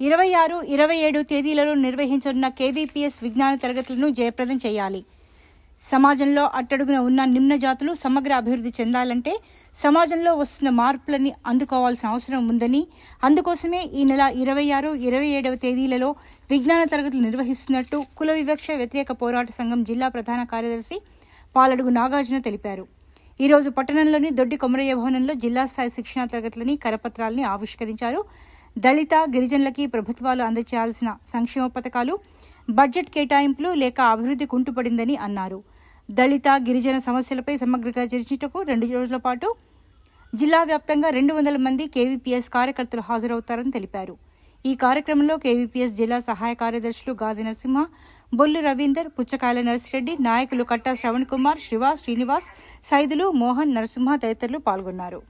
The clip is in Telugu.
ఇరవై ఆరు ఇరవై ఏడు తేదీలలో నిర్వహించనున్న కేవీపీఎస్ విజ్ఞాన తరగతులను జయప్రదం చేయాలి. సమాజంలో అట్టడుగున ఉన్న నిమ్న జాతులు సమగ్ర అభివృద్ధి చెందాలంటే సమాజంలో వస్తున్న మార్పులని అందుకోవాల్సిన అవసరం ఉందని అందుకోసమే ఈ నెల ఇరవై ఆరు ఇరవై ఏడవ తేదీలలో విజ్ఞాన తరగతులు నిర్వహిస్తున్నట్టు కుల వివక్ష వ్యతిరేక పోరాట సంఘం జిల్లా ప్రధాన కార్యదర్శి పాలడుగు నాగార్జున తెలిపారు. ఈరోజు పట్టణంలోని దొడ్డి కొమరయ్య భవనంలో జిల్లా స్థాయి శిక్షణా తరగతులని కరపత్రాలని ఆవిష్కరించారు. దళిత గిరిజనులకి ప్రభుత్వాలు అందజేయాల్సిన సంక్షేమ పథకాలు బడ్జెట్ కేటాయింపులు లేక అభివృద్ధి కుంటుపడిందని అన్నారు. దళిత గిరిజన సమస్యలపై సమగ్రంగా చర్చించటకు రెండు రోజుల పాటు జిల్లా వ్యాప్తంగా రెండు వందల మంది కేవీపీఎస్ కార్యకర్తలు హాజరవుతారని తెలిపారు. ఈ కార్యక్రమంలో కేవీపీఎస్ జిల్లా సహాయ కార్యదర్శులు గాది నరసింహ బొల్లు రవీందర్ పుచ్చకాయల నర్సిరెడ్డి నాయకులు కట్టా శ్రవణ్ కుమార్ శివ శ్రీనివాస్ సైదులు మోహన్ నరసింహ తదితరులు పాల్గొన్నారు.